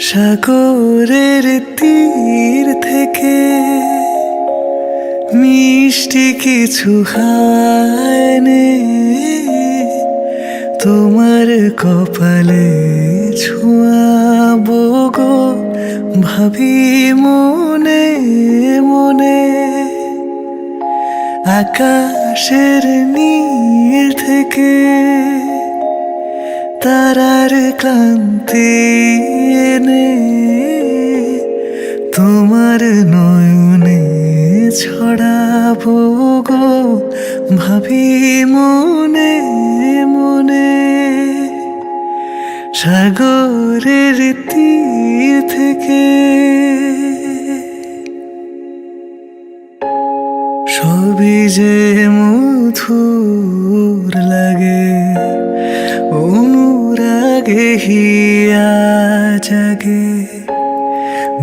সাগরের তীর থেকে মিষ্টি কিছু হায়নে তোমার কপালে ছোঁয়াবো গো ভাবি মনে মনে। আকাশের নীল থেকে তারার ক্লান্তি এনে তোমার নয়নে ছড়াবো গো ভাবি মনে মনে। সাগরের তীর থেকে সবই যে মধুর অনুরাগে হিয়া জাগে।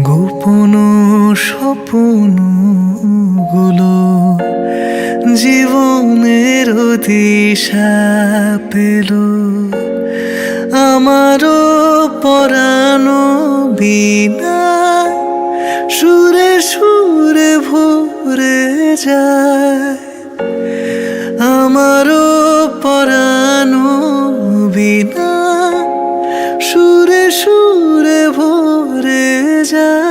গোপন স্বপ্নগুলো জীবনের দিশা পেল। আমারও পরানো বিনা সুরে সুরে ভরে যায়। আমারও পরানো 着。